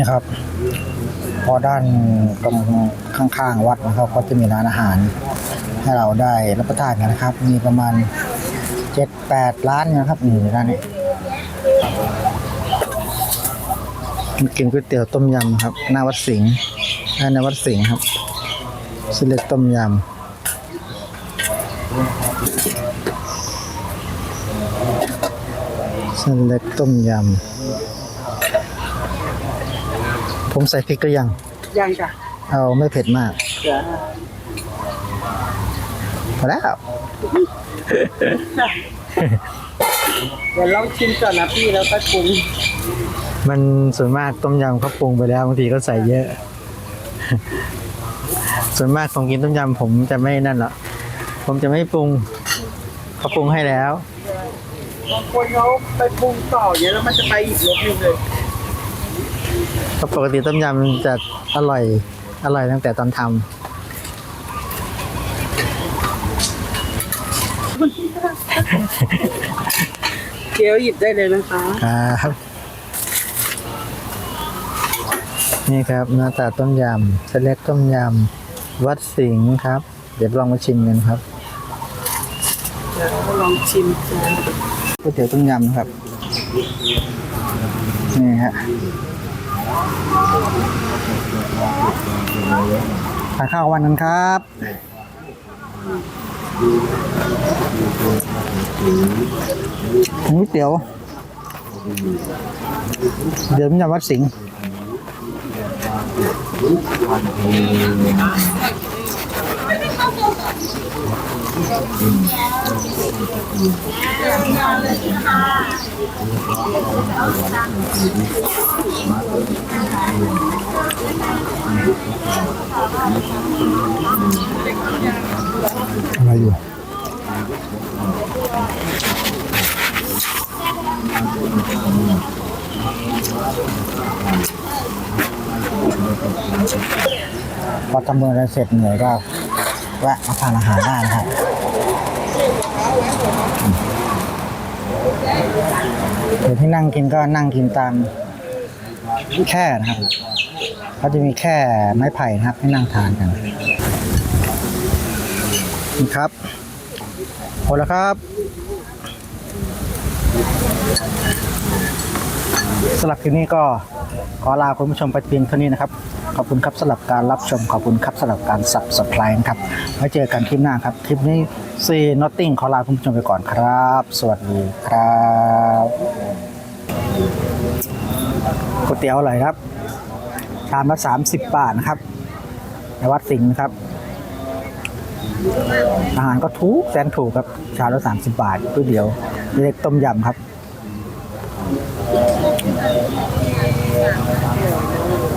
นี่ครับ พอด้านตรงข้างๆวัดนะครับก็จะมีร้านอาหาร ให้เราได้รับประทานกันนะครับ มีประมาณเจ็ดแปดร้านนะครับนี่ร้านนี้กินก๋วยเตี๋ยวต้มยำครับ หน้าวัดสิงห์หน้าวัดสิงห์ครับสเล็กต้มยำเส้นเล็กต้มยำ ผมใส่พริกก็ยัง ยังจ้ะเอาไม่เผ็ดมากเดี๋ยวพอแล้ว เดี๋ยวลองชิมก่อนนะพี่แล้วก็ปรุงมันส่วนมากต้มยำเขาปรุงไปแล้วบางทีก็ใส่เยอะ ส่วนมากของกินต้มยำผมจะไม่นั่นหรอกผมจะไม่ปรุงเขาปรุงให้แล้วบางคนเขาไปปรุงต่อเยอะแล้วมันจะไปอีกรสหนึงเลยเพราะ ปกติต้มยำจะอร่อยอร่อยตั้งแต่ตอนทำเกี๊ยวหยิบได้เลยนะคะครับ นี่ครับหน้าตาต้มยำเส้นเล็กต้มยำวัดสิงห์ครับ เดี๋ยวลองมาชิมกันครับเดี๋ยวลองชิมจ้ะก๋วยเตี๋ยวต้มยำนะครับ นี่ฮะ ทานข้าววันกันครับก๋วยเตี๋ยวเดี๋ยวต้มยำวัดสิงห์ อะไรอยู่พอทำเมืองอะไรเสร็จเหนื่อยก็แวะมาทานอาหารได้นะครับ เดี๋ยวที่นั่งกินก็นั่งกินตามแค่นะครับเขาจะมีแค่ไม้ไผ่นะครับให้นั่งทานกันนี่ครับหมดแล้วครับสำหรับคลิปนี้ก็ ขอลาคุณผู้ชมไปเพียงเท่านี้นะครับ ขอบคุณครับสำหรับการรับชม ขอบคุณครับสำหรับการสับสไายต์ครับไว้เจอกันคลิปหน้าครับ คลิปนี้ซีนอตติ้งขอลาคุณผู้ชมไปก่อนครับ สวัสดีครับก๋วยเตี๋ยวอร่อยครับชามละสามสิบบาทนะครับในวัดสิงห์นะครับอาหารก็ถูกแสนถูกครับชามละสามสิบบาทก๋วยเตี๋ยวเล็กต้มยำครับ Yeah.